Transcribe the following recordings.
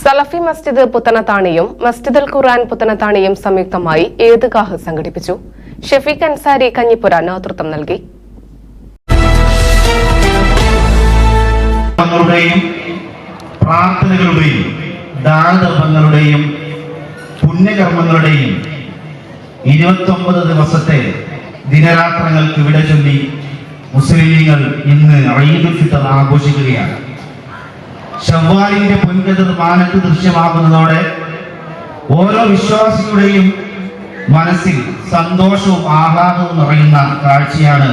സലഫി മസ്ജിദ് പുത്തനത്താണിയും മസ്ജിദുൽ ഖുർആൻ പുത്തനത്താണിയും സംയുക്തമായി ഏദ്ഗാഹ് സംഘടിപ്പിച്ചു. ഷെഫീഖ് അൻസാരി കഞ്ഞിപ്പുര നേതൃത്വം നൽകി. പ്രാർത്ഥനകളുടെയും പുണ്യകർമ്മങ്ങളുടെയും ഇരുപത്തൊമ്പത് ദിവസത്തെ ദിനരാത്രങ്ങൾക്ക് ഇവിടെ ചൊല്ലി മുസ്ലിം ലീഗുകൾ ഇന്ന് ഈദുൽ ഫിത്തർ ആഘോഷിക്കുകയാണ്. ഷവ്വാലിന്റെ പൊൻകതിർ മാനത്ത് ദൃശ്യമാകുന്നതോടെ ഓരോ വിശ്വാസിയുടെയും മനസ്സിൽ സന്തോഷവും ആഹ്ലാദവും നിറയുന്ന കാഴ്ചയാണ്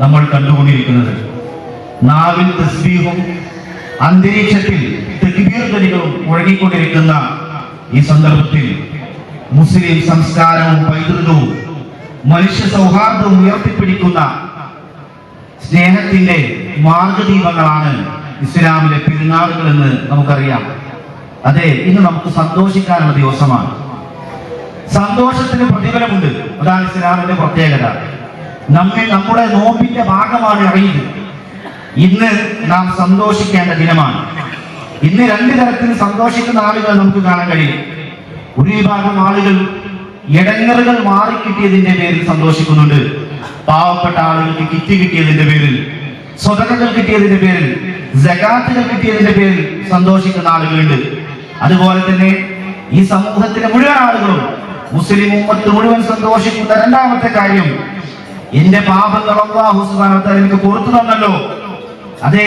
നമ്മൾ കണ്ടുകൊണ്ടിരിക്കുന്നത്. നാവിൽ തസ്ബീഹും അന്തരീക്ഷത്തിൽ തെക്കുബീർ മുഴങ്ങിക്കൊണ്ടിരിക്കുന്ന ഈ സന്ദർഭത്തിൽ മുസ്ലിം സംസ്കാരവും പൈതൃകവും മനുഷ്യ സൗഹാർദ്ദവും ഉയർത്തിപ്പിടിക്കുന്ന സ്നേഹത്തിന്റെ മാർഗദീപങ്ങളാണ് ഇസ്ലാമിലെ പെരുന്നാളുകൾ എന്ന് നമുക്കറിയാം. അതെ ഇന്ന് നമുക്ക് സന്തോഷിക്കാനുള്ള ദിവസമാണ്. സന്തോഷത്തിന് പ്രതിഫലമുണ്ട്. അതാണ് ഇസ്ലാമിന്റെ പ്രത്യേകത. നമ്മെ നമ്മുടെ നോമ്പിന്റെ ഭാഗമാണ് അറിയുന്നത്. ഇന്ന് നാം സന്തോഷിക്കേണ്ട ദിനമാണ്. ഇന്ന് രണ്ട് തരത്തിൽ സന്തോഷിക്കുന്ന ആളുകൾ നമുക്ക് കാണാൻ കഴിയും. ഒരു വിഭാഗം ആളുകൾ ഇടങ്ങറുകൾ മാറിക്കിട്ടിയതിന്റെ പേരിൽ സന്തോഷിക്കുന്നുണ്ട്. പാവപ്പെട്ട ആളുകൾക്ക് കിറ്റ് കിട്ടിയതിന്റെ പേരിൽ സ്വതകൾ കിട്ടിയതിന്റെ പേരിൽ ജകാത്തുകൾ കിട്ടിയതിന്റെ പേരിൽ സന്തോഷിക്കുന്ന ആളുകളുണ്ട്. അതുപോലെ തന്നെ ഈ സമൂഹത്തിലെ മുഴുവൻ ആളുകളും മുസ്ലിം ഉമ്മത്ത് മുഴുവൻ സന്തോഷിക്കുന്ന രണ്ടാമത്തെ കാര്യം എന്റെ പാപങ്ങൾ എനിക്ക് പുറത്തു തന്നല്ലോ. അതെ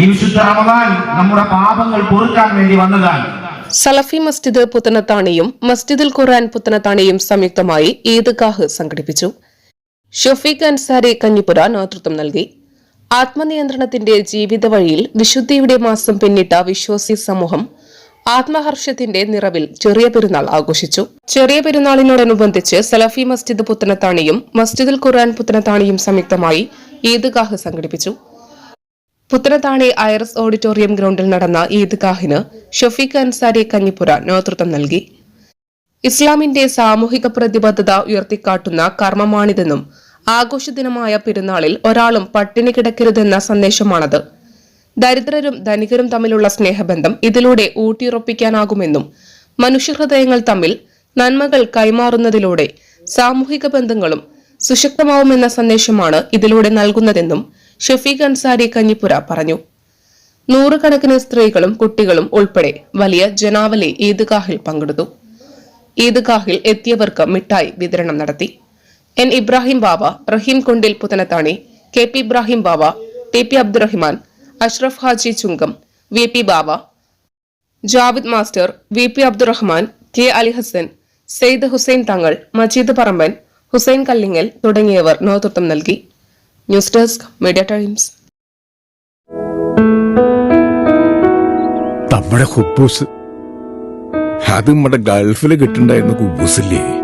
ഈ വിശുദ്ധ റമദാൻ നമ്മുടെ പാപങ്ങൾ പൊറുക്കാൻ വേണ്ടി വന്നതാണ്. സലഫി മസ്ജിദ് പുത്തനത്താണിയും മസ്ജിദുൽ ഖുർആൻ പുത്തനത്താണിയും സംയുക്തമായി ഈദ്ഗാഹ് സംഘടിപ്പിച്ചു. ഷഫീഖ് അൻസാരി കഞ്ഞിപ്പുര നേതൃത്വം നൽകി. ആത്മനിയന്ത്രണത്തിന്റെ ജീവിത വഴിയിൽ വിശുദ്ധിയുടെ മാസം പിന്നിട്ട വിശ്വാസി സമൂഹം ആത്മഹർഷത്തിന്റെ നിറവിൽ ചെറിയ പെരുന്നാൾ ആഘോഷിച്ചു. ചെറിയ പെരുന്നാളിനോടനുബന്ധിച്ച് സലഫി മസ്ജിദ് പുത്തനത്താണിയും മസ്ജിദുൽ ഖുർആൻ പുത്തനത്താണിയും സംയുക്തമായി ഈദ്ഗാഹ് സംഘടിപ്പിച്ചു. പുത്തനത്താണി ഐറസ് ഓഡിറ്റോറിയം ഗ്രൗണ്ടിൽ നടന്ന ഈദ്ഗാഹിന് ഷഫീഖ് അൻസാരി കഞ്ഞിപ്പുര നേതൃത്വം നൽകി. ഇസ്ലാമിന്റെ സാമൂഹിക പ്രതിബദ്ധത ഉയർത്തിക്കാട്ടുന്ന കർമ്മമാണിതെന്നും ആഘോഷദിനമായ പെരുന്നാളിൽ ഒരാളും പട്ടിണി കിടക്കരുതെന്ന സന്ദേശമാണത്. ദരിദ്രരും ധനികരും തമ്മിലുള്ള സ്നേഹബന്ധം ഇതിലൂടെ ഊട്ടിയുറപ്പിക്കാനാകുമെന്നും മനുഷ്യഹൃദയങ്ങൾ തമ്മിൽ നന്മകൾ കൈമാറുന്നതിലൂടെ സാമൂഹിക ബന്ധങ്ങളും സുശക്തമാവുമെന്ന സന്ദേശമാണ് ഇതിലൂടെ നൽകുന്നതെന്നും ഷഫീഖ് അൻസാരി കഞ്ഞിപ്പുര പറഞ്ഞു. നൂറുകണക്കിന് സ്ത്രീകളും കുട്ടികളും ഉൾപ്പെടെ വലിയ ജനാവലി ഈദ്ഗാഹിൽ പങ്കെടുത്തു. ഈദ്ഗാഹിൽ എത്തിയവർക്ക് മിഠായി വിതരണം നടത്തി. N Ibrahim Baba Rahim Kundil Puthanathani K P Ibrahim Baba T P Abdurahiman Ashraf Haji Chungam V P Baba Javid master V P Abdurahman K Ali Hasan Syed Hussain Thangal Majeed Paramban Hussain Kallingal തുടങ്ങിയവർ നേതൃത്വം നൽകി. News desk media times. നമ്മുടെ ഹുബൂസ്. അത് നമ്മുടെ ഗൾഫിൽ കിട്ടുണ്ടായിരുന്ന കുബൂസില്ലേ